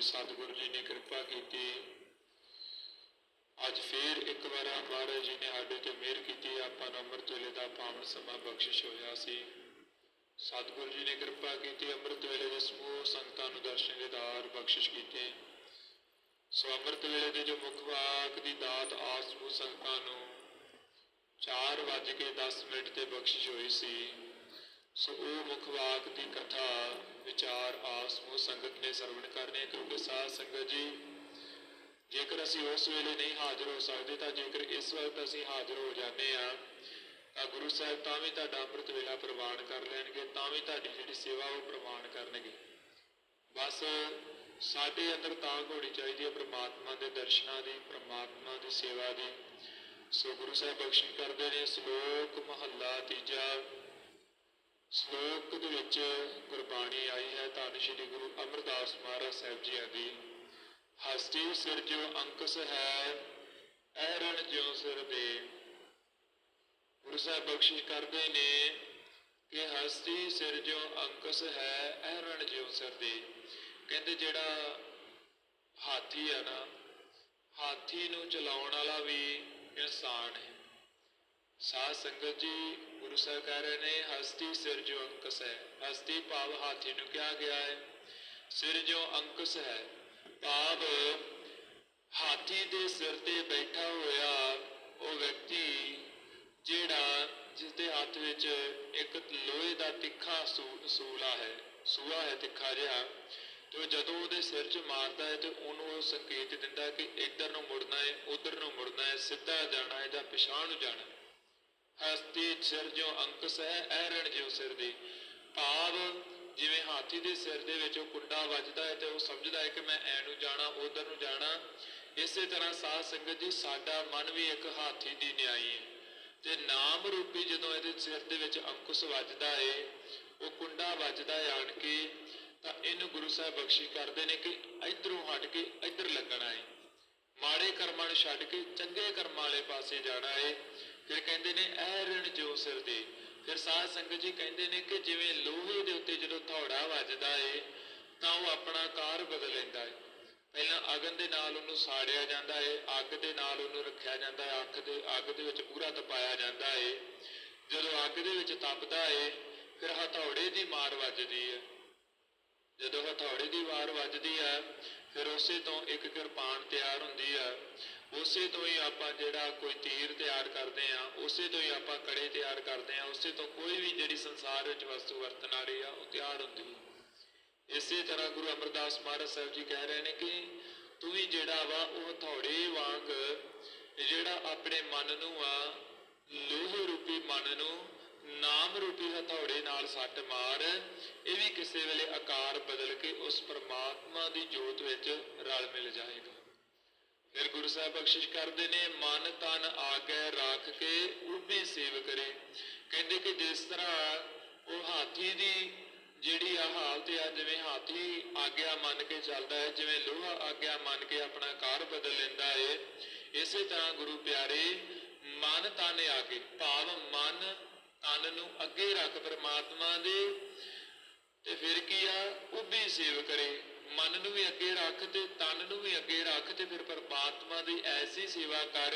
ਹੋਈ ਸਤਿਗੁਰੂ ਜੀ ਨੇ ਕਿਰਪਾ ਕੀਤੀ। ਅੱਜ ਫੇਰ ਇੱਕ ਵਾਰ ਮਹਾਰਾਜ ਜੀ ਨੇ ਸਾਡੇ ਤੇ ਮਿਹਰ ਕੀਤੀ। ਆਪਾਂ ਨੂੰ ਅੰਮ੍ਰਿਤ ਵੇਲੇ ਦਾ ਪਾਵਨ ਸਮਾਂ ਬਖਸ਼ਿਸ਼ ਹੋਇਆ ਸੀ। ਸਤਿਗੁਰੂ ਜੀ ਨੇ ਕਿਰਪਾ ਕੀਤੀ ਅੰਮ੍ਰਿਤ ਵੇਲੇ ਦੇ ਸਮੂਹ ਸੰਗਤਾਂ ਨੂੰ ਦਰਸ਼ਨ ਦੇ ਦੇਦਾਰ ਬਖਸ਼ਿਸ਼ ਕੀਤੇ। ਸੋ ਅੰਮ੍ਰਿਤ ਵੇਲੇ ਦੇ ਜੋ ਮੁੱਖ ਵਾਕ ਦੀ ਦਾਤ ਆਸ ਸਮੂਹ ਸੰਗਤਾਂ ਨੂੰ 4 ਵੱਜ ਕੇ 10 ਮਿੰਟ ਤੇ ਬਖਸ਼ਿਸ਼ ਹੋਈ ਸੀ। ਸੋ ਉਹ ਮੁੱਖ ਵਾਕ ਦੀ ਕਥਾ, ਵਿਚਾਰ, ਆਸ ਸਮੂਹ ਸੰਗਤ ਨੇ ਸਰਵਣ ਕਰਨੇ ਕਿਉਂਕਿ ਸਾਧ ਸੰਗਤ ਜੀ, ਜੇਕਰ ਅਸੀਂ ਉਸ ਵੇਲੇ ਨਹੀਂ ਹਾਜ਼ਰ ਹੋ ਸਕਦੇ ਤਾਂ ਜੇਕਰ ਇਸ ਵਕਤ ਅਸੀਂ ਹਾਜ਼ਰ ਹੋ ਜਾਂਦੇ ਆ ਤਾਂ ਗੁਰੂ ਸਾਹਿਬ ਤਾਂ ਵੀ ਤੁਹਾਡਾ ਅੰਮ੍ਰਿਤ ਵੇਲਾ ਪ੍ਰਵਾਨ ਕਰ ਲੈਣਗੇ, ਤਾਂ ਵੀ ਤੁਹਾਡੀ ਜਿਹੜੀ ਸੇਵਾ ਉਹ ਪ੍ਰਵਾਨ ਕਰਨਗੇ। ਬਸ ਸਾਡੇ ਅੰਦਰ ਤਾਂ ਹੋਣੀ ਚਾਹੀਦੀ ਹੈ ਪ੍ਰਮਾਤਮਾ ਦੇ ਦਰਸ਼ਨਾਂ ਦੀ, ਪ੍ਰਮਾਤਮਾ ਦੀ ਸੇਵਾ ਦੀ। ਸੋ ਗੁਰੂ ਸਾਹਿਬ ਬਖਸ਼ਿਸ਼ ਕਰਦੇ ਨੇ, ਸ਼ਲੋਕ ਮਹੱਲਾ ਤੀਜਾ। ਸ਼ਲੋਕ ਦੇ ਵਿੱਚ ਗੁਰਬਾਣੀ ਆਈ ਹੈ, ਧੰਨ ਸ਼੍ਰੀ ਗੁਰੂ ਅਮਰਦਾਸ ਮਹਾਰਾਜ ਸਾਹਿਬ ਜੀ ਦੀ। ਹਸਤੀ ਸਿਰ ਜੋ ਅੰਕਸ ਹੈ, ਐਰਣ ਜਿਉ ਸਿਰ ਦੇ। ਗੁਰੂ ਸਾਹਿਬ ਬਖਸ਼ਿਸ਼ ਕਰਦੇ ਨੇ ਕਿ ਹਸਤੀ ਸਿਰ ਜੋ ਅੰਕਸ ਹੈ, ਐਰਣ ਜਿਉ ਸਿਰ ਦੇ। ਕਹਿੰਦੇ ਜਿਹੜਾ ਹਾਥੀ ਆ ਨਾ, ਹਾਥੀ ਨੂੰ ਚਲਾਉਣ ਵਾਲਾ ਵੀ ਇਨਸਾਨ ਹੈ। ਸਾਧ ਸੰਗਤ ਜੀ, ਗੁਰੂ ਸਾਹਿਬ ਕਹਿ ਰਹੇ ਨੇ, ਹਸਤੀ ਸਿਰ ਜੋ ਅੰਕਸ ਹੈ, ਹਸਤੀ ਭਾਵ ਹਾਥੀ ਨੂੰ ਕਿਹਾ ਗਿਆ ਹੈ। ਸਿਰ ਜੋ ਅੰਕਸ ਹੈ, ਭਾਵ ਹਾਥੀ ਦੇ ਸਿਰ ਤੇ ਬੈਠਾ ਹੋਇਆ ਉਹ ਵਿਅਕਤੀ ਜਿਹੜਾ ਜਿਸ ਦੇ ਹੱਥ ਵਿੱਚ ਇੱਕ ਲੋਹੇ ਦਾ ਤਿੱਖਾ ਸੂ- ਸੂਲਾ ਹੈ ਸੂਆ ਹੈ, ਤਿੱਖਾ ਜਿਹਾ, ਤੇ ਉਹ ਜਦੋਂ ਉਹਦੇ ਸਿਰ 'ਚ ਮਾਰਦਾ ਹੈ ਤੇ ਉਹਨੂੰ ਉਹ ਸੰਕੇਤ ਦਿੰਦਾ ਕਿ ਇੱਧਰ ਨੂੰ ਮੁੜਨਾ ਹੈ, ਉੱਧਰ ਨੂੰ ਮੁੜਨਾ ਹੈ, ਸਿੱਧਾ ਜਾਣਾ ਹੈ ਜਾਂ ਪਿਛਾਂਹ ਨੂੰ ਜਾਣਾ ਹੈ। ਹਸਤੀ ਸਿਰ ਜੋ ਅੰਕਸ ਹੈ ਐਰਣ ਜਿਉ ਸਿਰ ਦੀ। ਭਾਵ ਜਿਵੇਂ ਹਾਥੀ ਦੇ ਸਿਰ ਦੇ ਵਿੱਚ ਉਹ ਕੁੰਡਾ ਵੱਜਦਾ ਹੈ ਤੇ ਉਹ ਸਮਝਦਾ ਹੈ ਕਿ ਮੈਂ ਐ ਨੂੰ ਜਾਣਾ, ਉਧਰ ਨੂੰ ਜਾਣਾ। ਇਸੇ ਤਰ੍ਹਾਂ ਸਾਧ ਸੰਗਤ ਜੀ, ਸਾਡਾ ਮਨ ਵੀ ਇੱਕ ਹਾਥੀ ਦੀ ਨਿਆਈ ਹੈ। ਤੇ ਨਾਮ ਰੂਪੀ ਜਦੋਂ ਇਹਦੇ ਸਿਰ ਦੇ ਵਿੱਚ ਅੰਕੁਸ਼ ਵੱਜਦਾ ਏ, ਉਹ ਕੁੰਡਾ ਵੱਜਦਾ ਆਣ ਕੇ, ਤਾਂ ਇਹਨੂੰ ਗੁਰੂ ਸਾਹਿਬ ਬਖਸ਼ਿਸ਼ ਕਰਦੇ ਨੇ ਕਿ ਇਧਰੋਂ ਹਟ ਕੇ ਇੱਧਰ ਲੱਗਣਾ ਏ। ਮਾੜੇ ਕਰਮਾਂ ਨੂੰ ਛੱਡ ਕੇ ਚੰਗੇ ਕਰਮਾਂ ਵਾਲੇ ਪਾਸੇ ਜਾਣਾ ਏ। ਫਿਰ ਕਹਿੰਦੇ ਨੇ, ਐ ਰਣ ਜੋ ਸਿਰ ਦੇ ਫਿਰ ਸਾਧ ਸੰਗਤ ਜੀ ਕਹਿੰਦੇ ਨੇ ਕਿ ਜਿਵੇਂ ਲੋਹੇ ਦੇ ਉੱਤੇ ਜਦੋਂ ਥੌੜਾ ਵੱਜਦਾ ਏ, ਤਾਂ ਉਹ ਆਪਣਾ ਕਾਰ ਬਦਲ ਲੈਂਦਾ ਏ। ਪਹਿਲਾਂ ਅਗਨ ਦੇ ਨਾਲ ਉਹਨੂੰ ਸਾੜਿਆ ਜਾਂਦਾ ਏ, ਅੱਗ ਦੇ ਨਾਲ ਉਹਨੂੰ ਰੱਖਿਆ ਜਾਂਦਾ ਏ, ਅੱਖ ਦੇ, ਅੱਗ ਦੇ ਵਿੱਚ ਪੂਰਾ ਤਪਾਇਆ ਜਾਂਦਾ ਏ। ਜਦੋਂ ਅੱਗ ਦੇ ਵਿੱਚ ਤਪਦਾ ਏ, ਫਿਰ ਹਥੌੜੇ ਦੀ ਮਾਰ ਵੱਜਦੀ ਏ। ਜਦੋਂ ਹਥੌੜੇ ਦੀ ਵਾਰ ਵੱਜਦੀ ਹੈ ਫਿਰ ਉਸੇ ਤੋਂ ਇੱਕ ਕਿਰਪਾਨ ਤਿਆਰ ਹੁੰਦੀ ਹੈ ਉਸੇ ਤੋਂ ਹੀ ਆਪਾਂ ਜਿਹੜਾ ਕੋਈ ਤੀਰ ਤਿਆਰ ਕਰਦੇ ਆ, ਉਸੇ ਤੋਂ ਹੀ ਆਪਾਂ ਕੜੇ ਤਿਆਰ ਕਰਦੇ ਆ, ਉਸੇ ਤੋਂ ਕੋਈ ਵੀ ਜਿਹੜੀ ਸੰਸਾਰ ਵਿੱਚ ਵਸਤੂ ਵਰਤਣ ਵਾਲੀ ਆ, ਉਹ ਤਿਆਰ ਹੁੰਦੀ ਹੈ ਇਸੇ ਤਰ੍ਹਾਂ ਗੁਰੂ ਅਮਰਦਾਸ ਮਹਾਰਾਜ ਸਾਹਿਬ ਜੀ ਕਹਿ ਰਹੇ ਨੇ ਕਿ ਤੂੰ ਵੀ ਜਿਹੜਾ ਵਾ, ਉਹ ਹਥੌੜੇ ਵਾਂਗ ਜਿਹੜਾ ਆਪਣੇ ਮਨ ਨੂੰ ਆ, ਲੋਹੇ ਰੂਪੀ ਮਨ ਨੂੰ ਨਾਮ ਰੂਪੀ ਹਥੌੜੇ ਨਾਲ ਸੱਟ ਮਾਰ, ਇਹ ਵੀ ਕਿਸੇ ਵੇਲੇ ਆਕਾਰ ਬਦਲ ਕੇ ਉਸ ਪਰਮਾਤਮਾ ਦੀ ਜੋਤ ਵਿੱਚ ਰਲ ਮਿਲ ਜਾਏਗਾ। ਫਿਰ ਗੁਰੂ ਸਾਹਿਬ ਬਖਸ਼ਿਸ਼ ਕਰਦੇ ਨੇ, ਮਨ ਤਨ ਆਗੇ ਰੱਖ ਕੇ ਉਭੇ ਸੇਵ ਕਰੇ। ਕਹਿੰਦੇ ਕਿ ਜਿਸ ਤਰ੍ਹਾਂ ਉਹ ਹਾਥੀ ਦੀ ਜਿਹੜੀ ਆ ਹਾਲਤ ਆ, ਜਿਵੇਂ ਹਾਥੀ ਆਗਿਆ ਮੰਨ ਕੇ ਚੱਲਦਾ ਹੈ, ਜਿਵੇਂ ਲੋਹਾ ਆਗਿਆ ਮੰਨ ਕੇ ਆਪਣਾ ਕਾਰ ਬਦਲ ਲੈਂਦਾ ਹੈ ਇਸੇ ਤਰ੍ਹਾਂ ਗੁਰੂ ਪਿਆਰੇ ਮਨ ਤਨ ਆ ਕੇ ਭਾਵ ਮਨ ਤਨ ਨੂੰ ਅੱਗੇ ਰੱਖ ਪ੍ਰਮਾਤਮਾ ਦੇ, ਤੇ ਫਿਰ ਕੀ ਆ? ਉਭੀ ਸੇਵ ਕਰੇ। ਮਨ ਨੂੰ ਵੀ ਅੱਗੇ ਰੱਖ ਤੇ ਤਨ ਨੂੰ ਵੀ ਅੱਗੇ ਰੱਖ ਤੇ ਫਿਰ ਪਰਮਾਤਮਾ ਦੀ ਐਸੀ ਸੇਵਾ ਕਰ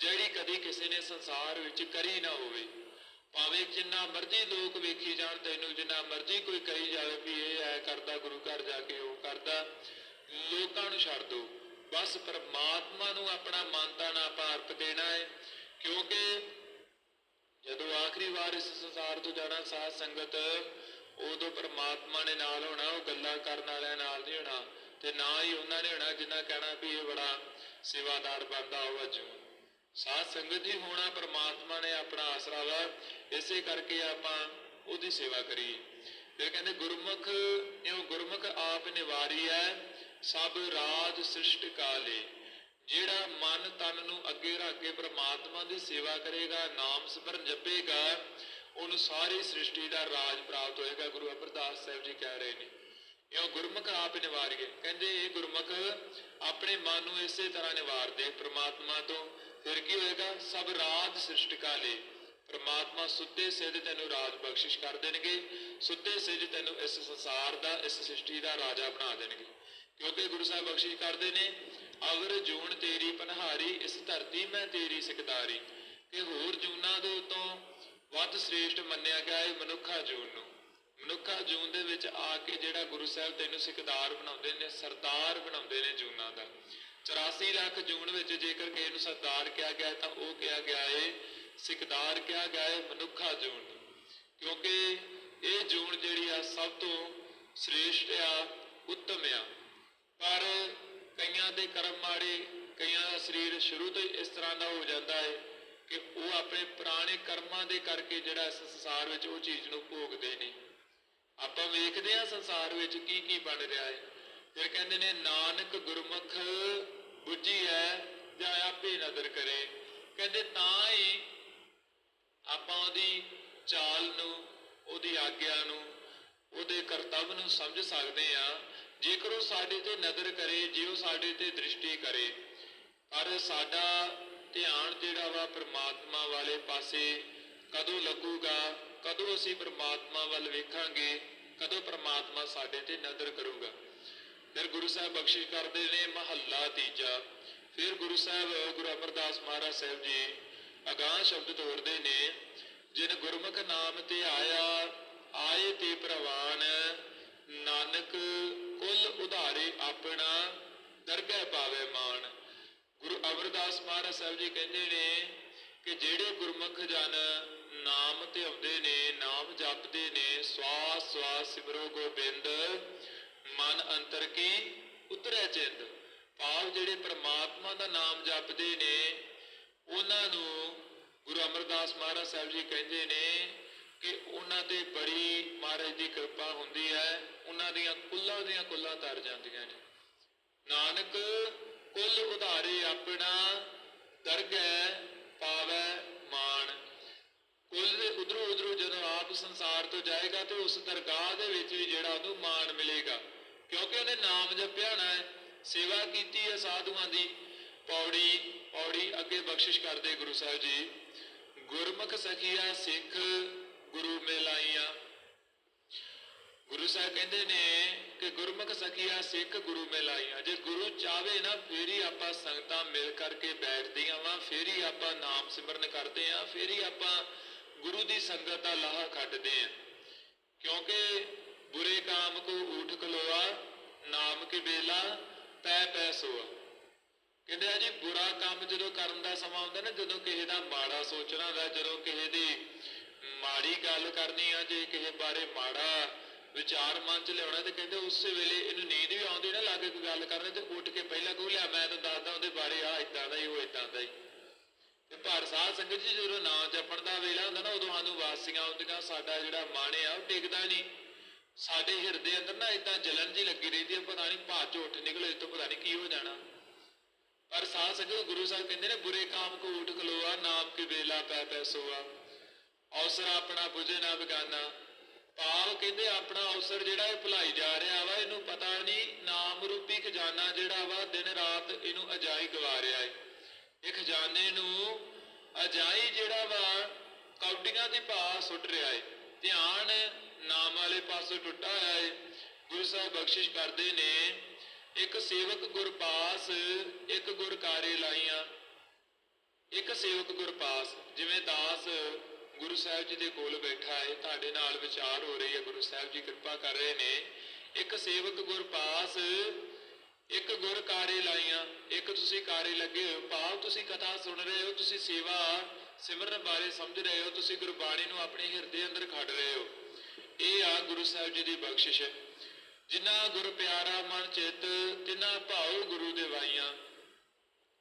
ਜਿਹੜੀ ਕਦੀ ਕਿਸੇ ਨੇ ਸੰਸਾਰ ਵਿੱਚ ਕਰੀ ਨਾ ਹੋਵੇ। ਭਾਵੇਂ ਜਿੰਨਾ ਮਰਜ਼ੀ ਲੋਕ ਵੇਖੀ ਜਾਣ, ਤੈਨੂੰ ਜਿੰਨਾ ਮਰਜ਼ੀ ਕੋਈ ਕਹੀ ਜਾਵੇ ਵੀ ਇਹ ਐ ਕਰਦਾ, ਗੁਰੂ ਘਰ ਜਾ ਕੇ ਉਹ ਕਰਦਾ, ਲੋਕਾਂ ਨੂੰ ਛੱਡ ਦੋ। ਬਸ ਪਰਮਾਤਮਾ ਨੂੰ ਆਪਣਾ ਮਨ ਤਨ ਆਪਾਂ ਦੇਣਾ ਹੈ ਕਿਉਂਕਿ ਜਦੋਂ ਆਖਰੀ ਵਾਰ ਇਸ ਸੰਸਾਰ ਤੋਂ ਜਾਣਾ ਸਾਧ ਸੰਗਤ ਉਦੋਂ ਪ੍ਰਮਾਤਮਾ ਨੇ ਨਾਲ ਹੋਣਾ, ਉਹ ਗੱਲਾਂ ਕਰਨ ਵਾਲਿਆਂ ਨਾਲ ਨਹੀਂ ਹੋਣਾ ਤੇ ਨਾ ਹੀ ਉਹਨਾਂ ਨੇ ਹੋਣਾ ਜਿੰਨਾ ਕਹਿਣਾ ਵੀ ਇਹ ਬੜਾ ਸੇਵਾਦਾਰ ਬੰਦਾ ਹੋਵਾ ਜੂ। ਸਾਧ ਸੰਗਤ ਹੀ ਹੋਣਾ ਪ੍ਰਮਾਤਮਾ ਨੇ ਆਪਣਾ ਆਸਰਾ ਵਾ, ਇਸੇ ਕਰਕੇ ਆਪਾਂ ਉਹਦੀ ਸੇਵਾ ਕਰੀਏ। ਫਿਰ ਕਹਿੰਦੇ ਗੁਰਮੁਖ ਇਉ ਗੁਰਮੁਖ ਆਪ ਨਿਵਾਰੀ ਹੈ, ਸਭ ਰਾਜ ਸ੍ਰਿਸ਼ਟ ਕਾਲੇ। ਜਿਹੜਾ ਮਨ ਤਨ ਨੂੰ ਅੱਗੇ ਰੱਖ ਕੇ ਪ੍ਰਮਾਤਮਾ ਦੀ ਸੇਵਾ ਕਰੇਗਾ, ਨਾਮ ਸਿਮਰਨ ਜਪੇਗਾ ਉਹਨੂੰ ਸਾਰੀ ਸ੍ਰਿਸ਼ਟੀ ਦਾ ਰਾਜ ਪ੍ਰਾਪਤ ਹੋਏਗਾ, ਗੁਰੂ ਅਮਰਦਾਸ ਸਾਹਿਬ ਜੀ ਕਹਿ ਰਹੇ ਨੇ। ਇਹ ਗੁਰਮੁਖ ਆਪ ਨਿਵਾਰੀਏ ਕਹਿੰਦੇ ਇਹ ਗੁਰਮੁਖ ਆਪਣੇ ਮਨ ਨੂੰ ਇਸੇ ਤਰ੍ਹਾਂ ਨਿਵਾਰਦੇ, ਪ੍ਰਮਾਤਮਾ ਤੋਂ। ਫਿਰ ਕੀ ਹੋਏਗਾ? ਸਭ ਰਾਜ ਸ੍ਰਿਸ਼ਟ ਕਾਲੇ ਪ੍ਰਮਾਤਮਾ ਸੁੱਤੇ ਸਿੱਧ ਤੈਨੂੰ ਰਾਜ ਬਖਸ਼ਿਸ਼ ਕਰ ਦੇਣਗੇ। ਸੁੱਤੇ ਸਿੱਧ ਤੈਨੂੰ ਇਸ ਸੰਸਾਰ ਦਾ, ਇਸ ਸ੍ਰਿਸ਼ਟੀ ਦਾ ਰਾਜਾ ਬਣਾ ਦੇਣਗੇ। ਕਿਉਂਕਿ ਗੁਰੂ ਸਾਹਿਬ ਬਖਸ਼ਿਸ਼ ਕਰਦੇ ਨੇ, ਅਵਰ ਜੂਨ ਤੇਰੀ ਪਨਹਾਰੀ, ਇਸ ਧਰਤੀ ਮੈਂ ਤੇਰੀ ਸਿਕਦਾਰੀ। ਕਿ ਹੋਰ ਜੂਨਾਂ ਦੇ ਉਤੋਂ ਵੱਧ ਸ੍ਰੇਸ਼ਟ ਮੰਨਿਆ ਗਿਆ ਹੈ ਮਨੁੱਖਾ ਜੂਨ ਨੂੰ। ਮਨੁੱਖਾ ਜੂਨ ਦੇ ਵਿੱਚ ਆ ਕੇ ਜਿਹੜਾ ਗੁਰੂ ਸਾਹਿਬ ਤੈਨੂੰ ਸਿਕਦਾਰ ਬਣਾਉਂਦੇ ਨੇ, ਸਰਦਾਰ ਬਣਾਉਂਦੇ ਨੇ ਜੂਨਾਂ ਦਾ। 84 ਲੱਖ ਜੂਨ ਵਿੱਚ ਜੇਕਰ ਕਿਸੇ ਨੂੰ ਸਰਦਾਰ ਕਿਹਾ ਗਿਆ ਤਾਂ ਉਹ ਕਿਹਾ ਗਿਆ ਹੈ ਸਿਕਦਾਰ ਕਿਹਾ ਗਿਆ ਹੈ ਮਨੁੱਖਾ ਜੂਨ। ਕਿਉਂਕਿ ਇਹ ਜੂਨ ਜਿਹੜੀ ਆ ਸਭ ਤੋਂ ਸ੍ਰੇਸ਼ਟ ਆ, ਉੱਤਮ ਆ। ਪਰ ਕਈਆਂ ਦੇ ਕਰਮ ਮਾੜੇ, ਕਈਆਂ ਦਾ ਸਰੀਰ ਸ਼ੁਰੂ ਤੋਂ ਹੀ ਇਸ ਤਰ੍ਹਾਂ ਦਾ ਹੋ ਜਾਂਦਾ ਹੈ ਕਿ ਉਹ ਆਪਣੇ ਪੁਰਾਣੇ ਕਰਮਾਂ ਦੇ ਕਰਕੇ ਜਿਹੜਾ ਇਸ ਸੰਸਾਰ ਵਿੱਚ ਉਹ ਚੀਜ਼ ਨੂੰ ਭੋਗਦੇ ਨੇ। ਆਪਾਂ ਵੇਖਦੇ ਹਾਂ ਸੰਸਾਰ ਵਿੱਚ ਕੀ ਕੀ ਬਣ ਰਿਹਾ ਹੈ। ਫਿਰ ਕਹਿੰਦੇ ਨੇ, ਨਾਨਕ ਗੁਰਮੁਖ ਬੁੱਝੀ ਹੈ ਜਾਂ ਆਪੇ ਨਦਰ ਕਰੇ। ਕਹਿੰਦੇ ਤਾਂ ਹੀ ਆਪਾਂ ਉਹਦੀ ਚਾਲ ਨੂੰ, ਉਹਦੀ ਆਗਿਆ ਨੂੰ, ਉਹਦੇ ਕਰਤੱਵ ਨੂੰ ਸਮਝ ਸਕਦੇ ਆ ਜੇਕਰ ਉਹ ਸਾਡੇ ਤੇ ਨਜ਼ਰ ਕਰੇ, ਜੇ ਉਹ ਸਾਡੇ ਤੇ ਦ੍ਰਿਸ਼ਟੀ ਕਰੇ ਪਰ ਸਾਡਾ ਧਿਆਨ ਜਿਹੜਾ ਵਾ ਪ੍ਰਮਾਤਮਾ ਵਾਲੇ ਪਾਸੇ ਕਦੋਂ ਲੱਗੂਗਾ, ਕਦੋਂ ਅਸੀਂ ਪ੍ਰਮਾਤਮਾ ਵੱਲ ਵੇਖਾਂਗੇ, ਕਦੋਂ ਪ੍ਰਮਾਤਮਾ ਸਾਡੇ ਤੇ ਨਜ਼ਰ ਕਰੂਗਾ। ਫਿਰ ਗੁਰੂ ਸਾਹਿਬ ਬਖਸ਼ਿਸ਼ ਕਰਦੇ ਨੇ ਮਹੱਲਾ ਤੀਜਾ। ਫਿਰ ਗੁਰੂ ਸਾਹਿਬ, ਗੁਰੂ ਅਮਰਦਾਸ ਮਹਾਰਾਜ ਸਾਹਿਬ ਜੀ ਅਗਾਹ ਸ਼ਬਦ ਤੋੜਦੇ ਨੇ, ਜਿਨ ਗੁਰਮੁਖ ਨਾਮ ਤੇ ਆਇਆ, ਆਏ ਤੇ ਪ੍ਰਵਾਨ, ਨਾਨਕ ਕੁੱਲ ਉਧਾਰੇ ਆਪਣਾ, ਦਰਗਹਿ ਪਾਵੇ ਮਾਨ ਗੁਰੂ ਅਮਰਦਾਸ ਮਹਾਰਾਜ ਸਾਹਿਬ ਜੀ ਕਹਿੰਦੇ ਨੇ ਕਿ ਜਿਹੜੇ ਗੁਰਮੁਖ ਜਨ ਨਾਮ ਤੇ ਆਉਂਦੇ ਨੇ, ਨਾਮ ਜਪਦੇ ਨੇ, ਸਵਾਸ ਸਵਾਸ ਸਿਮਰੋ ਗੋਬਿੰਦ, ਮਨ ਅੰਤਰ ਕੀ? ਉਤਰੈ ਚਿੰਦ। ਭਾਵ ਜਿਹੜੇ ਪ੍ਰਮਾਤਮਾ ਦਾ ਨਾਮ ਜਪਦੇ ਨੇ, ਉਹਨਾਂ ਨੂੰ ਗੁਰੂ ਅਮਰਦਾਸ ਮਹਾਰਾਜ ਸਾਹਿਬ ਜੀ ਕਹਿੰਦੇ ਨੇ ਕਿ ਉਹਨਾਂ ਤੇ ਬੜੀ ਮਹਾਰਾਜ ਦੀ ਕਿਰਪਾ ਹੁੰਦੀ ਹੈ, ਉਹਨਾਂ ਦੀਆਂ ਕੁੱਲਾਂ ਦੀਆਂ ਕੁੱਲਾਂ ਤਰ ਜਾਂਦੀਆਂ ਨੇ। ਨਾਨਕ ਕੁੱਲ ਉਧਾਰੇ ਆਪਣਾ, ਦਰਗਹਿ ਪਾਵੈ ਮਾਨ ਕੁੱਲ ਉਧਰੋਂ ਉਧਰੋਂ ਜਦੋਂ ਆਪ ਸੰਸਾਰ ਤੋਂ ਜਾਏਗਾ ਤੇ ਉਸ ਦਰਗਾਹ ਦੇ ਵਿੱਚ ਵੀ ਜਿਹੜਾ ਉਹਨੂੰ ਮਾਣ ਮਿਲੇਗਾ। ਕਿਉਂਕਿ ਉਹਨੇ ਨਾਮ ਜਪਿਆ ਹੋਣਾ ਹੈ, ਸੇਵਾ ਕੀਤੀ ਹੈ ਸਾਧੂਆਂ ਦੀ। ਪੌੜੀ ਪੌੜੀ ਅੱਗੇ ਬਖਸ਼ਿਸ਼ ਕਰਦੇ ਗੁਰੂ ਸਾਹਿਬ ਜੀ। ਗੁਰਮੁਖ ਸਖੀਆ ਸਿੱਖ ਗੁਰੂ ਮਿਲਾਈਆਂ। ਗੁਰੂ ਸਾਹਿਬ ਕਹਿੰਦੇ ਨੇ ਕਿ ਗੁਰਮੁਖ ਸਖੀਆ ਸਿੱਖ ਗੁਰੂ ਮਿਲਾਈਆਂ ਜੇ ਗੁਰੂ ਚਾਵੇ ਨਾ, ਫੇਰ ਆਪਾਂ ਸੰਗਤਾਂ ਮਿਲ ਕਰਕੇ ਬੈਠਦੀਆਂ ਵਾਂ, ਫੇਰ ਆਪਾਂ ਨਾਮ ਸਿਮਰਨ ਕਰਦੇ ਆਂ, ਫੇਰ ਆਪਾਂ ਗੁਰੂ ਦੀ ਸੰਗਤ ਦਾ ਲਾਹਾ ਕੱਢਦੇ ਆਂ। ਕਿਉਂਕਿ ਬੁਰੇ ਕਾਮ ਕੋ ਊਠ ਖਲੋਆ, ਨਾਮ ਕੇ ਬੇਲਾ ਪੈ ਪੈ ਸੋਆ। ਕਹਿੰਦੇ ਆ ਜੀ, ਬੁਰਾ ਕੰਮ ਜਦੋਂ ਕਰਨ ਦਾ ਸਮਾਂ ਆਉਂਦਾ ਨਾ, ਜਦੋਂ ਕਿਸੇ ਦਾ ਮਾੜਾ ਸੋਚਣਾ ਹੁੰਦਾ, ਜਦੋਂ ਕਿਸੇ ਦੀ ਮਾੜੀ ਗੱਲ ਕਰਨੀ ਆ, ਜੇ ਕਿਸੇ ਬਾਰੇ ਮਾੜਾ ਵਿਚਾਰ ਮਨ ਚ ਲਿਆਉਣਾ ਤੇ ਕਹਿੰਦੇ ਉਸੇ ਵੇਲੇ ਇਹਨੂੰ ਨੀਂਦ ਵੀ ਆਉਂਦੀ ਨਾ ਲੱਗੇ ਕੋਈ ਗੱਲ ਕਰਨ ਤੇ ਉੱਠ ਕੇ ਪਹਿਲਾਂ ਕਹੋ ਲਿਆ, ਮੈਂ ਤਾਂ ਦੱਸਦਾ ਉਹਦੇ ਬਾਰੇ ਆ ਇਦਾਂ ਦਾ ਹੀ, ਉਹ ਇਦਾਂ ਦਾ ਹੀ। ਤੇ ਪਰ ਸਾਧ ਸੰਗਤ ਜੀ ਜਦੋਂ ਨਾਮ ਜਪਣ ਦਾ ਵੇਲਾ ਹੁੰਦਾ ਨਾ, ਉਦੋਂ ਸਾਨੂੰ ਵਾਸੀਆਂ ਆਉਂਦੀਆਂ ਸਾਡਾ ਜਿਹੜਾ ਮਨ ਆ, ਉਹ ਟਿਕਦਾ ਨਹੀਂ। ਸਾਡੇ ਹਿਰਦੇ ਅੰਦਰ ਨਾ ਇਦਾਂ ਜਲਨ ਜੀ ਲੱਗੀ ਰਹਿੰਦੀ ਹੈ ਪਤਾ ਨਹੀਂ ਭਾਜ ਉੱਠ ਨਿਕਲੇ ਤੋਂ ਪਤਾ ਨਹੀਂ ਕੀ ਹੋ ਜਾਣਾ। ਪਰ ਸਾਧ ਸੰਗਤ ਗੁਰੂ ਸਾਹਿਬ ਕਹਿੰਦੇ ਨੇ, ਬੁਰੇ ਕਾਮ ਕੋ ਉਠ ਖਲੋਆ ਨਾਮ ਕੀ ਵੇਲਾ ਪੈ ਪੈ ਸੋਆ। ਅਵਸਰ ਆਪਣਾ ਬੁਝੇ ਨਾ ਬਗਾਨਾ। ਭਾਵ ਕਹਿੰਦੇ ਆਪਣਾ ਅਵਸਰ ਜਿਹੜਾ ਇਹ ਭੁਲਾਈ ਜਾ ਰਿਹਾ ਵਾ, ਇਹਨੂੰ ਪਤਾ ਨਹੀਂ ਨਾਮ ਰੂਪੀ ਖਜ਼ਾਨਾ ਜਿਹੜਾ ਵਾ, ਦਿਨ ਰਾਤ ਇਹਨੂੰ ਅਜਾਈ ਗਵਾ ਰਿਹਾ ਹੈ ਇਹ ਖਜ਼ਾਨੇ ਨੂੰ ਅਜਾਈ ਜਿਹੜਾ ਵਾ, ਕੌਡੀਆਂ ਦੀ ਭਾ ਸੁੱਟ ਰਿਹਾ ਹੈ ਧਿਆਨ ਨਾਮ ਵਾਲੇ ਪਾਸੋਂ ਟੁੱਟਾ ਹੋਇਆ ਹੈ ਗੁਰੂ ਸਾਹਿਬ ਬਖਸ਼ਿਸ਼ ਕਰਦੇ ਨੇ, ਇੱਕ ਸੇਵਕ ਗੁਰਪਾਸ, ਇੱਕ ਗੁਰ ਕਾਰੇ ਲਾਈਆਂ। ਇੱਕ ਸੇਵਕ ਗੁਰਪਾਸ, ਜਿਵੇਂ ਦਾਸ ਗੁਰੂ ਸਾਹਿਬ ਜੀ ਦੇ ਕੋਲ ਬੈਠਾ ਹੈ, ਤੁਹਾਡੇ ਨਾਲ ਵਿਚਾਰ ਹੋ ਰਹੀ ਹੈ, ਗੁਰੂ ਸਾਹਿਬ ਜੀ ਕਿਰਪਾ ਕਰ ਰਹੇ ਨੇ। ਇੱਕ ਸੇਵਕ ਗੁਰ ਪਾਸ, ਇੱਕ ਗੁਰ ਕਾਰੇ ਲਾਈਆਂ, ਇੱਕ ਤੁਸੀਂ ਕਾਰੇ ਲੱਗੇ ਹੋ। ਭਾਵ ਤੁਸੀਂ ਕਥਾ ਸੁਣ ਰਹੇ ਹੋ, ਤੁਸੀਂ ਸੇਵਾ ਸਿਮਰਨ ਬਾਰੇ ਸਮਝ ਰਹੇ ਹੋ, ਤੁਸੀਂ ਗੁਰਬਾਣੀ ਨੂੰ ਆਪਣੇ ਹਿਰਦੇ ਅੰਦਰ ਖੜ ਰਹੇ ਹੋ। ਇਹ ਆ ਗੁਰੂ ਸਾਹਿਬ ਜੀ ਦੀ ਬਖਸ਼ਿਸ਼ ਜਿਨ੍ਹਾਂ ਗੁਰ ਪਿਆਰਾ ਮਨ ਚਿੱਤ, ਤਿਨਾਂ ਭਾਉ ਗੁਰੂ ਦੇ ਵਾਈਆਂ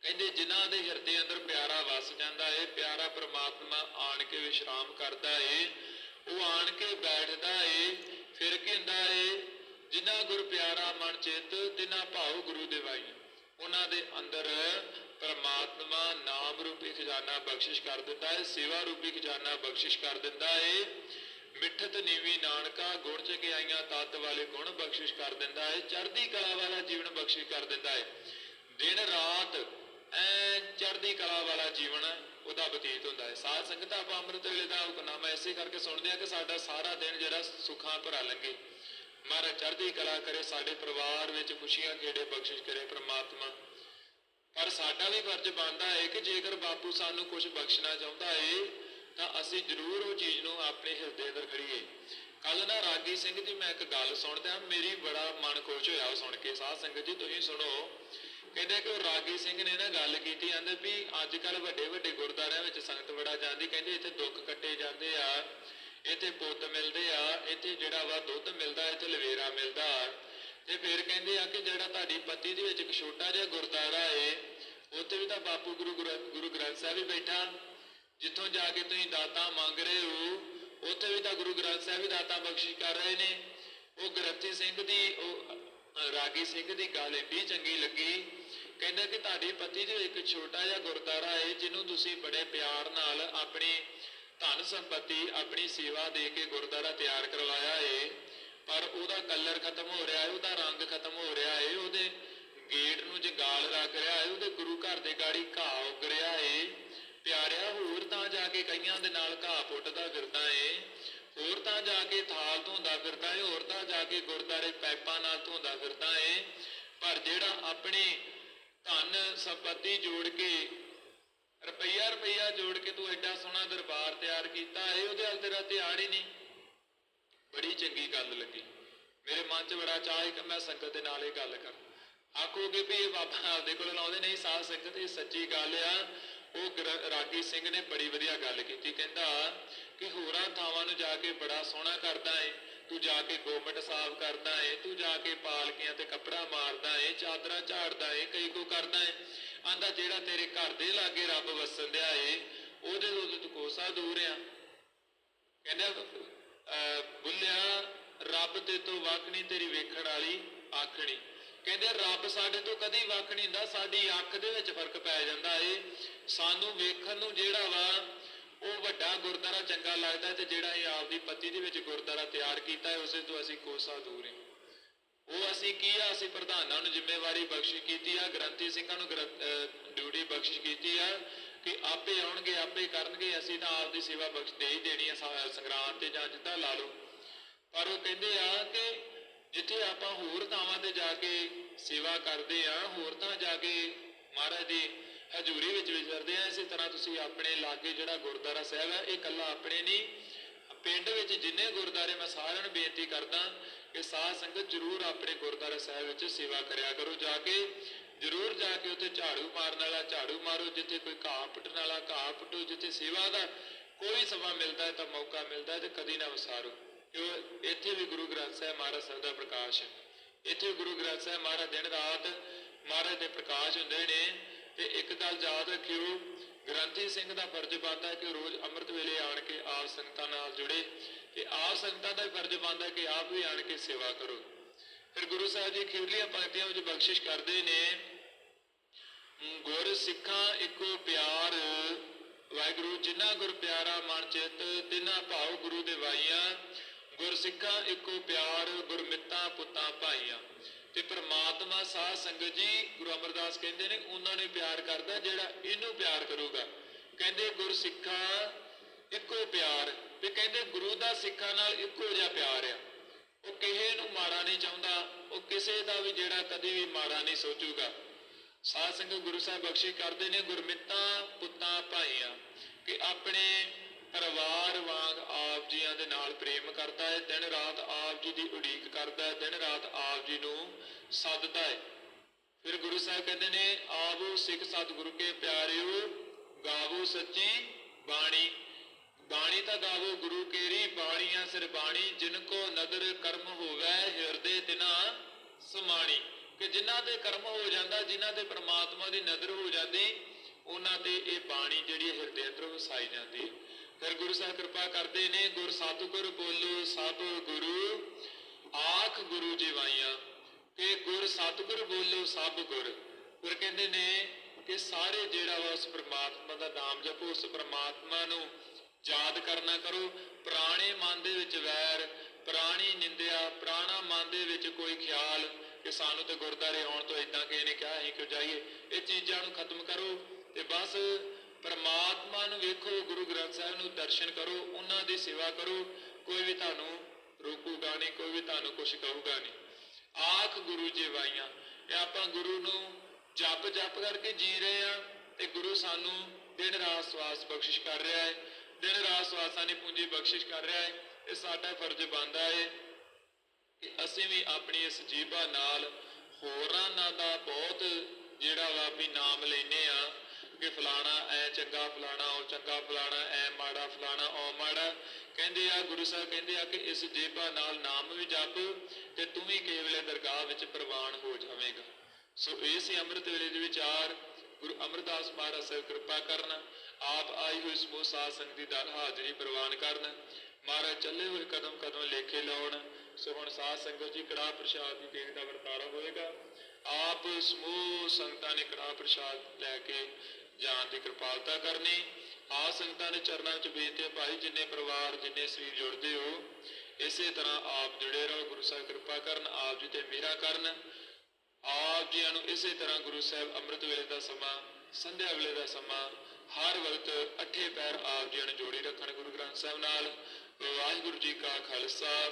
ਕਹਿੰਦੇ ਜਿਨ੍ਹਾਂ ਦੇ ਹਿਰਦੇ ਅੰਦਰ ਪਿਆਰਾ ਵਸ ਜਾਂਦਾ ਏ ਪਿਆਰਾ ਪ੍ਰਮਾਤਮਾ ਆਣ ਕੇ ਵਿਸ਼ਰਾਮ ਕਰਦਾ ਏ। ਉਹ ਆਣ ਕੇ ਬੈਠਦਾ ਏ, ਫਿਰ ਕੀ ਏ, ਜਿਨ੍ਹਾਂ ਗੁਰ ਪਿਆਰਾ ਮਨ ਚਿੱਤ ਤਿਨਾਂ ਭਾਉ ਗੁਰੂ ਦੇ ਉਹਨਾਂ ਦੇ ਅੰਦਰ ਪ੍ਰਮਾਤਮਾ ਨਾਮ ਰੂਪੀ ਖਜ਼ਾਨਾ ਬਖਸ਼ਿਸ਼ ਕਰ ਦਿੰਦਾ ਹੈ ਸੇਵਾ ਰੂਪੀ ਖਜ਼ਾਨਾ ਬਖਸ਼ਿਸ਼ ਕਰ ਦਿੰਦਾ ਹੈ ਮਿੱਠਤ ਨੀਵੀ ਨਾਨਕਾ, ਗੁਣ ਚੰਗਿਆਈਆਂ ਕੇ ਤਤ ਵਾਲੇ ਗੁਣ ਬਖਸ਼ਿਸ਼ ਕਰ ਦਿੰਦਾ ਹੈ ਚੜ੍ਹਦੀ ਕਲਾ ਵਾਲਾ ਜੀਵਨ ਬਖਸ਼ਿਸ਼ ਕਰ ਦਿੰਦਾ ਹੈ ਦਿਨ ਰਾਤ ਐ ਚੜ੍ਹਦੀ ਕਲਾ ਵਾਲਾ ਜੀਵਨ ਉਹਦਾ ਬਤੀਤ ਹੁੰਦਾ ਹੈ। ਸਾਧ ਸੰਗਤ ਆਪਾਂ ਅੰਮ੍ਰਿਤ ਵੇਲੇ ਦਾ ਹੁਕਮਨਾਮਾ ਐਸੇ ਕਰਕੇ ਸੁਣਦੇ ਆ ਕਿ ਸਾਡਾ ਸਾਰਾ ਦਿਨ ਜਿਹੜਾ ਸੁੱਖਾਂ ਭਰਾ ਲੰਘੇ। ਮਹਾਰਾਜ ਚੜ੍ਹਦੀ ਕਲਾ ਕਰੇ, ਸਾਡੇ ਪਰਿਵਾਰ ਵਿੱਚ ਖੁਸ਼ੀਆਂ ਖੇੜੇ, ਬਖਸ਼ਿਸ਼ ਕਰੇ ਪ੍ਰਮਾਤਮਾ। ਪਰ ਸਾਡਾ ਵੀ ਫਰਜ਼ ਬਣਦਾ ਹੈ ਕਿ ਜੇਕਰ ਬਾਪੂ ਸਾਨੂੰ ਕੁਝ ਬਖਸ਼ਣਾ ਚਾਹੁੰਦਾ ਏ, ਤਾਂ ਅਸੀਂ ਜ਼ਰੂਰ ਉਹ ਚੀਜ਼ ਨੂੰ ਆਪਣੇ ਹਿਰਦੇ ਅੰਦਰ ਖੜੀਏ ਕੱਲ ਨਾ ਰਾਗੀ ਸਿੰਘ ਜੀ ਮੈਂ ਇੱਕ ਗੱਲ ਸੁਣਦਾ, ਮੇਰੀ ਬੜਾ ਮਨ ਖੁਸ਼ ਹੋਇਆ ਉਹ ਸੁਣ ਕੇ। ਸਾਧ ਸੰਗਤ ਜੀ, ਤੁਸੀਂ ਸੁਣੋ। ਕਹਿੰਦੇ ਕਿ ਉਹ ਰਾਗੀ ਸਿੰਘ ਨੇ ਨਾ ਗੱਲ ਕੀਤੀ, ਕਹਿੰਦੇ ਵੀ ਅੱਜ ਕੱਲ ਵੱਡੇ ਵੱਡੇ ਗੁਰਦੁਆਰਿਆਂ ਵਿੱਚ ਸੰਗਤ ਬੜਾ ਜਾਂਦੀ, ਕਹਿੰਦੇ ਇੱਥੇ ਦੁੱਖ ਕੱਟੇ ਜਾਂਦੇ ਆ, ਇੱਥੇ ਪੁੱਤ ਮਿਲਦੇ ਆ, ਇੱਥੇ ਜਿਹੜਾ ਵਾ ਦੁੱਧ ਮਿਲਦਾ, ਇੱਥੇ ਲਵੇਰਾ ਮਿਲਦਾ। ਤੇ ਫਿਰ ਕਹਿੰਦੇ ਆ ਕਿ ਜਿਹੜਾ ਤੁਹਾਡੀ ਪੱਤੀ ਦੇ ਵਿੱਚ ਇੱਕ ਛੋਟਾ ਜਿਹਾ ਗੁਰਦੁਆਰਾ ਏ, ਉੱਥੇ ਵੀ ਤਾਂ ਬਾਪੂ ਗੁਰੂ ਗੁਰ- ਗੁਰੂ ਗ੍ਰੰਥ ਸਾਹਿਬ ਵੀ ਬੈਠਾ। ਜਿੱਥੋਂ ਜਾ ਕੇ ਤੁਸੀਂ ਦਾਤਾ ਮੰਗ ਰਹੇ ਹੋ, ਉੱਥੇ ਵੀ ਤਾਂ ਗੁਰੂ ਗ੍ਰੰਥ ਸਾਹਿਬ ਵੀ ਦਾਤਾ ਬਖਸ਼ਿਸ਼ ਕਰ ਰਹੇ ਨੇ। ਉਹ ਗ੍ਰੰਥੀ ਸਿੰਘ ਦੀ, ਉਹ ਰਾਗੀ ਸਿੰਘ ਦੀ ਗੱਲ ਏਡੀ ਚੰਗੀ ਲੱਗੀ ਕਹਿੰਦਾ ਕਿ ਤੁਹਾਡੀ ਪਤੀ ਦੇ ਇੱਕ ਛੋਟਾ ਜਿਹਾ ਗੁਰਦੁਆਰਾ ਹੈ ਜਿਹਨੂੰ ਤੁਸੀਂ ਬੜੇ ਪਿਆਰ ਨਾਲ ਆਪਣੀ ਧਨ ਸੰਪਤੀ, ਆਪਣੀ ਸੇਵਾ ਦੇ ਕੇ ਗੁਰਦੁਆਰਾ ਤਿਆਰ ਕਰਵਾਇਆ ਏ, ਪਰ ਉਹਦਾ ਕਲਰ ਖਤਮ ਹੋ ਰਿਹਾ ਹੈ ਉਹਦਾ ਰੰਗ ਖਤਮ ਹੋ ਰਿਹਾ ਹੈ ਉਹਦੇ ਗੇਟ ਨੂੰ ਜੰਗਾਲ ਰੱਖ ਰਿਹਾ ਹੈ ਉਹਦੇ ਗੁਰੂ ਘਰ ਦੇ ਗਾੜੀ ਘਾਹ ਉੱਗ ਰਿਹਾ ਏ। ਪਿਆਰਿਆ, ਹੋਰ ਤਾਂ ਜਾ ਕੇ ਕਈਆਂ ਦੇ ਨਾਲ ਘਾਹ ਪੁੱਟਦਾ ਫਿਰਦਾ ਏ, ਹੋਰ ਤਾਂ ਜਾ ਕੇ ਥਾਲ ਧੋਂਦਾ ਫਿਰਦਾ ਏ, ਹੋਰ ਤਾਂ ਜਾ ਕੇ ਗੁਰਦਾਰੇ ਪਾਈਪਾਂ ਨਾਲ ਧੋਂਦਾ ਫਿਰਦਾ ਏ। ਪਰ ਜਿਹੜਾ ਆਪਣੀ ਧਨ ਸੰਪਤੀ ਜੋੜ ਕੇ, ਰੁਪਈਆ ਰੁਪਈਆ ਜੋੜ ਕੇ ਤੂੰ ਐਡਾ ਸੋਹਣਾ ਦਰਬਾਰ ਤਿਆਰ ਕੀਤਾ ਏ ਉਹਦੇ ਵੱਲ ਤੇਰਾ ਧਿਆਨ ਹੀ ਨਹੀਂ। ਬੜੀ ਚੰਗੀ ਗੱਲ ਲੱਗੀ। ਮੇਰੇ ਮਨ 'ਚ ਬੜਾ ਚਾਹ ਹੈ ਕਿ ਮੈਂ ਸੰਗਤ ਦੇ ਨਾਲ ਇਹ ਗੱਲ ਕਰਾਂ। ਆਖੋਗੇ ਵੀ ਇਹ ਬਾਬਾ ਆਪਦੇ ਕੋਲ ਲਾਉਂਦੇ ਨਹੀਂ ਸਾਧ ਸੰਗਤ, ਇਹ ਸੱਚੀ ਗੱਲ ਆ। ਉਹ ਗਰ- ਰਾਗੀ ਸਿੰਘ ਨੇ ਬੜੀ ਵਧੀਆ ਗੱਲ ਕੀਤੀ। ਕਹਿੰਦਾ ਕਿ ਹੋਰਾਂ ਥਾਵਾਂ ਨੂੰ ਜਾ ਕੇ ਬੜਾ ਸੋਹਣਾ ਕਰਦਾ ਏ। ਤੂੰ ਜਾ ਕੇ ਗੋਮਟ ਸਾਫ਼ ਕਰਦਾ ਏ, ਤੂੰ ਜਾ ਕੇ ਪਾਲਕੀਆਂ ਤੇ ਕੱਪੜਾ ਮਾਰਦਾ ਏ, ਚਾਦਰਾਂ ਝਾੜਦਾ ਏ, ਕਈ ਕੋ ਕਰਦਾ ਏ। ਆਂਦਾ ਜਿਹੜਾ ਤੇਰੇ ਘਰ ਦੇ ਲਾਗੇ ਰੱਬ ਵਸਣ ਦਿਆ ਏ, ਉਹਦੇ ਤੋਂ ਤੂੰ ਕੋਸਾ ਦੂਰ ਆ। ਕਹਿੰਦਾ ਬੁੱਲਿਆ, ਰੱਬ ਤੇ ਤੋਂ ਵੱਖ ਨਹੀਂ ਤੇਰੀ ਵੇਖਣ ਵਾਲੀ ਆਖਣੀ ਕਹਿੰਦੇ, ਰੱਬ ਸਾਡੇ ਤੋਂ ਕਦੀ ਵੱਖ ਨਹੀਂ ਹੁੰਦਾ, ਸਾਡੀ ਅੱਖ ਦੇ ਵਿੱਚ ਫ਼ਰਕ ਪੈ ਜਾਂਦਾ ਏ। ਸਾਨੂੰ ਵੇਖਣ ਨੂੰ ਜਿਹੜਾ ਵਾ ਉਹ ਵੱਡਾ ਗੁਰਦੁਆਰਾ ਚੰਗਾ ਲੱਗਦਾ ਤੇ ਜਿਹੜਾ ਇਹ ਆਪਦੀ ਪੱਤੀ ਦੇ ਵਿੱਚ ਗੁਰਦੁਆਰਾ ਤਿਆਰ ਕੀਤਾ ਹੈ, ਉਸੇ ਤੋਂ ਅਸੀਂ ਕੋਸਾ ਦੂਰ ਹਾਂ। ਉਹ ਅਸੀਂ ਕੀ ਆ? ਅਸੀਂ ਪ੍ਰਧਾਨਾਂ ਨੂੰ ਜ਼ਿੰਮੇਵਾਰੀ ਬਖਸ਼ਿਸ਼ ਕੀਤੀ ਆ, ਗ੍ਰੰਥੀ ਸਿੰਘਾਂ ਨੂੰ ਡਿਊਟੀ ਬਖਸ਼ਿਸ਼ ਕੀਤੀ ਆ ਕਿ ਆਪੇ ਆਉਣਗੇ, ਆਪੇ ਕਰਨਗੇ, ਅਸੀਂ ਤਾਂ ਆਪਦੀ ਸੇਵਾ ਬਖਸ਼ ਦੇ ਹੀ ਦੇਣੀ ਆ, ਸਾ- ਤੇ ਜਾਂ ਜਿੱਦਾਂ ਲਾ ਲਓ। ਪਰ ਉਹ ਕਹਿੰਦੇ ਆ ਕਿ ਜਿੱਥੇ ਆਪਾਂ ਹੋਰ ਥਾਵਾਂ ਤੇ ਜਾ ਕੇ ਸੇਵਾ ਕਰਦੇ ਆ, ਹੋਰ ਥਾਂ ਜਾ ਕੇ ਮਹਾਰਾਜ ਦੀ ਹਜ਼ੂਰੀ ਵਿੱਚ ਵਿਚਰਦੇ ਆ, ਇਸੇ ਤਰ੍ਹਾਂ ਤੁਸੀਂ ਆਪਣੇ ਲਾਗੇ ਜਿਹੜਾ ਗੁਰਦੁਆਰਾ ਸਾਹਿਬ ਹੈ, ਇਹ ਇਕੱਲਾ ਆਪਣੇ ਨਹੀਂ। ਪਿੰਡ ਵਿੱਚ ਜਿੰਨੇ ਗੁਰਦੁਆਰੇ ਮੈਂ ਸਾਰਿਆਂ ਨੂੰ ਬੇਨਤੀ ਕਰਦਾ ਕਿ ਸਾਧ ਸੰਗਤ ਜਰੂਰ ਆਪਣੇ ਗੁਰਦੁਆਰਾ ਸਾਹਿਬ ਵਿੱਚ ਸੇਵਾ ਕਰਿਆ ਕਰੋ, ਜਾ ਕੇ ਜਰੂਰ ਜਾ ਕੇ ਉੱਥੇ ਝਾੜੂ ਮਾਰਨ ਵਾਲਾ, ਝਾੜੂ ਮਾਰੋ, ਜਿੱਥੇ ਕੋਈ ਘਾਹ ਪੁੱਟਣ ਵਾਲਾ, ਘਾਹ ਪੁੱਟੋ, ਜਿੱਥੇ ਸੇਵਾ ਦਾ ਕੋਈ ਸਮਾਂ ਮਿਲਦਾ ਹੈ ਤਾਂ ਮੌਕਾ ਮਿਲਦਾ ਹੈ ਤੇ ਕਦੀ ਨਾ ਵਿਸਾਰੋ। ਕਿਉਂ? ਇੱਥੇ ਵੀ ਗੁਰੂ ਗ੍ਰੰਥ ਸਾਹਿਬ ਮਹਾਰਾਜ ਸਾਹਿਬ ਦਾ ਪ੍ਰਕਾਸ਼ ਹੈ। ਇੱਥੇ ਗੁਰੂ ਗ੍ਰੰਥ ਸਾਹਿਬ ਮਹਾਰਾਜ ਦਿਨ ਰਾਤ ਮਹਾਰਾਜ ਦੇ ਪ੍ਰਕਾਸ਼ ਹੁੰਦੇ ਨੇ। ਤੇ ਇੱਕ ਗੱਲ ਯਾਦ ਰੱਖਿਓ, ਗ੍ਰੰਥੀ ਸਿੰਘ ਦਾ ਫਰਜ਼ ਬਣਦਾ ਹੈ ਕਿ ਰੋਜ਼ ਅੰਮ੍ਰਿਤ ਵੇਲੇ ਆਣ ਕੇ ਆਪ ਸੰਗਤਾਂ ਨਾਲ ਜੁੜੇ ਤੇ ਆਪ ਸੰਗਤਾਂ ਦਾ ਫਰਜ਼ ਬਣਦਾ ਹੈ ਕਿ ਆਪ ਵੀ ਆਣ ਕੇ ਸੇਵਾ ਕਰੋ। ਫਿਰ ਗੁਰੂ ਸਾਹਿਬ ਜੀ ਖਿਵਲੀਆਂ ਪੰਕਤੀਆਂ ਵਿੱਚ ਬਖਸ਼ਿਸ਼ ਕਰਦੇ ਨੇ ਗੁਰ ਸਿੱਖਾਂ ਇੱਕੋ ਪਿਆਰ, ਵਾਹਿਗੁਰੂ ਜਿਨ੍ਹਾਂ ਗੁਰ ਪਿਆਰਾ ਮਨ ਚਿਤ, ਤਿਨਾਂ ਭਾਉ ਗੁਰੂ ਦੇ ਵਾਈਆਂ ਗੁਰ ਸਿੱਖਾਂ ਇੱਕੋ ਪਿਆਰ ਗੁਰਮਿੱਤਾਂ ਪੁੱਤਾਂ ਭਾਈਆਂ। ਤੇ ਪ੍ਰਮਾਤਮਾ ਸਾਧ ਸੰਗਤ ਜੀ ਗੁਰੂ ਅਮਰਦਾਸ ਕਹਿੰਦੇ ਨੇ, ਉਹਨਾਂ ਨੇ ਪਿਆਰ ਕਰਦਾ, ਜਿਹੜਾ ਇਹਨੂੰ ਪਿਆਰ ਕਰੂਗਾ। ਕਹਿੰਦੇ ਗੁਰ ਸਿੱਖਾਂ ਇੱਕੋ ਪਿਆਰ, ਤੇ ਕਹਿੰਦੇ ਗੁਰੂ ਦਾ ਸਿੱਖਾਂ ਨਾਲ ਇੱਕੋ ਜਿਹਾ ਪਿਆਰ ਆ। ਉਹ ਕਿਸੇ ਨੂੰ ਮਾੜਾ ਨਹੀਂ ਚਾਹੁੰਦਾ, ਉਹ ਕਿਸੇ ਦਾ ਵੀ ਜਿਹੜਾ ਕਦੇ ਵੀ ਮਾੜਾ ਨਹੀਂ ਸੋਚੂਗਾ। ਸਾਧ ਸੰਗਤ ਗੁਰੂ ਸਾਹਿਬ ਬਖਸ਼ਿਸ਼ ਕਰਦੇ ਨੇ, ਗੁਰਮਿੱਤਾਂ ਪੁੱਤਾਂ ਭਾਈਆਂ, ਕਿ ਆਪਣੇ ਪਰਿਵਾਰ ਵਾਂਗ ਆਪ ਜੀਆਂ ਦੇ ਨਾਲ ਪ੍ਰੇਮ ਕਰਦਾ ਹੈ, ਦਿਨ ਰਾਤ ਆਪ ਜੀ ਦੀ ਉਡੀਕ ਕਰਦਾ ਹੈ, ਦਿਨ ਰਾਤ ਆਪ ਜੀ ਨੂੰ ਸੱਦਦਾ ਹੈ। ਫਿਰ ਗੁਰੂ ਸਾਹਿਬ ਕਹਿੰਦੇ ਨੇ, ਆਵੋ ਸਿੱਖ ਸਤਿਗੁਰੂ ਕੇ ਪਿਆਰਿਓ, ਗਾਵੋ ਸੱਚੀ ਬਾਣੀ। ਬਾਣੀ ਤਾਂ ਗਾਵੋ ਗੁਰੂ ਕੇਰੀ, ਬਾਣੀਆਂ ਸਿਰ ਬਾਣੀ, ਜਿਨ ਕੋ ਨਦਰ ਕਰਮ ਹੋਵੇ, ਹਿਰਦੇ ਤਿਨਾ ਸਮਾਣੀ। ਕਿ ਜਿਨ੍ਹਾਂ ਤੇ ਕਰਮ ਹੋ ਜਾਂਦਾ, ਜਿਨ੍ਹਾਂ ਤੇ ਪ੍ਰਮਾਤਮਾ ਦੀ ਨਜ਼ਰ ਹੋ ਜਾਂਦੀ, ਉਹਨਾਂ ਤੇ ਇਹ ਬਾਣੀ ਜਿਹੜੀ ਹਿਰਦੇ ਅੰਦਰ ਵਸਾਈ ਜਾਂਦੀ ਹੈ। ਫਿਰ ਗੁਰੂ ਸਾਹਿਬ ਕਿਰਪਾ ਕਰਦੇ ਨੇ, ਗੁਰ ਸਤਿਗੁਰ ਬੋਲੋ ਸਭ ਗੁਰੂ, ਆਖ ਗੁਰੂ ਜੀਵਾਈਆਂ ਕਿ ਗੁਰ ਸਤਿਗੁਰ ਬੋਲੋ ਸਭ ਗੁਰ। ਫਿਰ ਕਹਿੰਦੇ ਨੇ ਕਿ ਸਾਰੇ ਜਿਹੜਾ ਵਾ ਉਸ ਪ੍ਰਮਾਤਮਾ ਦਾ ਨਾਮ ਜਪੋ, ਉਸ ਪ੍ਰਮਾਤਮਾ ਨੂੰ ਯਾਦ ਕਰਨਾ ਕਰੋ। ਪੁਰਾਣੇ ਮਨ ਦੇ ਵਿੱਚ ਵੈਰ, ਪੁਰਾਣੀ ਨਿੰਦਿਆ, ਪੁਰਾਣਾ ਮਨ ਦੇ ਵਿੱਚ ਕੋਈ ਖਿਆਲ ਕਿ ਸਾਨੂੰ ਤੇ ਗੁਰਦਾਰੇ ਆਉਣ ਤੋਂ ਇਦਾਂ ਕਿਸੇ ਨੇ ਕਿਹਾ, ਅਸੀਂ ਕਿਉਂ ਜਾਈਏ? ਇਹ ਚੀਜ਼ਾਂ ਨੂੰ ਖਤਮ ਕਰੋ ਤੇ ਬਸ ਪਰਮਾਤਮਾ ਨੂੰ ਵੇਖੋ, ਗੁਰੂ ਗ੍ਰੰਥ ਸਾਹਿਬ ਨੂੰ ਦਰਸ਼ਨ ਕਰੋ, ਉਹਨਾਂ ਦੀ ਸੇਵਾ ਕਰੋ, ਕੋਈ ਵੀ ਤੁਹਾਨੂੰ ਰੋਕੂਗਾ ਨਹੀਂ, ਕੋਈ ਵੀ ਤੁਹਾਨੂੰ ਕੁਝ ਕਹੂਗਾ ਨਹੀਂ। ਆਖ ਗੁਰੂ ਜੀ ਵਾਈਆਂ ਇਹ ਆਪਾਂ ਗੁਰੂ ਨੂੰ ਜਪ ਜਪ ਕਰਕੇ ਜੀ ਰਹੇ ਆ ਤੇ ਗੁਰੂ ਸਾਨੂੰ ਦਿਨ ਰਾਤ ਸਵਾਸ ਬਖਸ਼ਿਸ਼ ਕਰ ਰਿਹਾ ਹੈ, ਦਿਨ ਰਾਤ ਸਵਾਸਾਂ ਦੀ ਪੂੰਜੀ ਬਖਸ਼ਿਸ਼ ਕਰ ਰਿਹਾ ਹੈ ਇਹ ਸਾਡਾ ਫਰਜ਼ ਬਣਦਾ ਹੈ ਕਿ ਅਸੀਂ ਵੀ ਆਪਣੀ ਇਸ ਜੀਭਾ ਨਾਲ ਹੋਰਾਂ ਦਾ ਬਹੁਤ ਜਿਹੜਾ ਵਾ ਵੀ ਨਾਮ ਲੈਨੇ ਆ ਕਿ ਫਲਾਣਾ ਐ ਚੰਗਾ ਫਲਾਣਾ, ਉਹ ਚੰਗਾ ਫਲਾਣਾ, ਐ ਮਾੜਾ ਫਲਾਣਾ, ਉਹ ਮਾੜਾ। ਕਹਿੰਦੇ ਆ, ਗੁਰੂ ਸਾਹਿਬ ਕਹਿੰਦੇ ਆ ਕਿ ਇਸ ਜੀਭਾ ਨਾਲ ਨਾਮ ਵੀ ਜਪ ਤੇ ਤੂੰ ਵੀ ਕਿਸੇ ਦਰਗਾਹ ਵਿੱਚ ਪ੍ਰਵਾਨ ਹੋ ਜਾਵੇਂਗਾ। ਸੋ ਇਹ ਸੀ ਅੰਮ੍ਰਿਤ ਵੇਲੇ ਦੇ ਵਿਚਾਰ ਗੁਰੂ ਅਮਰਦਾਸ ਮਹਾਰਾਜ ਸਾਹਿਬ ਕਿਰਪਾ ਕਰਨ, ਆਪ ਆਈ ਹੋਈ ਸਮੂਹ ਸਾਧ ਸੰਗਤ ਦੀ ਦਰ ਹਾਜ਼ਰੀ ਪ੍ਰਵਾਨ ਕਰਨ। ਮਹਾਰਾਜ ਚੱਲੇ ਹੋਏ ਕਦਮ ਕਦਮ ਲੇਖੇ ਲਾਉਣ। ਸੋ ਹੁਣ ਸਾਧ ਸੰਗਤ ਜੀ ਕੜਾਹ ਪ੍ਰਸ਼ਾਦ ਦੀ ਦੇਣ ਦਾ ਵਰਤਾਰਾ ਹੋਏਗਾ। ਆਪ ਸਮੂਹ ਸੰਗਤਾਂ ਨੇ ਕੜਾਹ ਪ੍ਰਸ਼ਾਦ ਲੈ ਕੇ ਜਾਣ ਦੀ ਕਿਰਪਾਲਤਾ ਕਰਨੀ। ਆ ਸੰਗਤਾਂ ਦੇ ਚਰਨਾਂ 'ਚ ਬੇਨਤੀ ਹੈ ਭਾਈ, ਜਿੰਨੇ ਪਰਿਵਾਰ, ਜਿੰਨੇ ਸਰੀਰ ਜੁੜਦੇ ਹੋ, ਇਸੇ ਤਰ੍ਹਾਂ ਆਪ ਜੁੜੇ ਰਹੋ, ਗੁਰੂ ਸਾਹਿਬ ਕਿਰਪਾ ਕਰਨ, ਆਪ ਜੀ ਤੇ ਮੇਰਾ ਕਰਨ। ਆਪ ਜੀਆਂ ਨੂੰ ਇਸੇ ਤਰ੍ਹਾਂ ਗੁਰੂ ਸਾਹਿਬ ਅੰਮ੍ਰਿਤ ਵੇਲੇ ਦਾ ਸਮਾਂ, ਸੰਧਿਆ ਵੇਲੇ ਦਾ ਸਮਾਂ, ਹਰ ਵਕਤ ਅੱਠੇ ਪੈਰ ਆਪ ਜੀਆਂ ਨੂੰ ਜੋੜੀ ਰੱਖਣ ਗੁਰੂ ਗ੍ਰੰਥ ਸਾਹਿਬ ਨਾਲ। ਵਾਹਿਗੁਰੂ ਜੀ ਕਾ ਖਾਲਸਾ।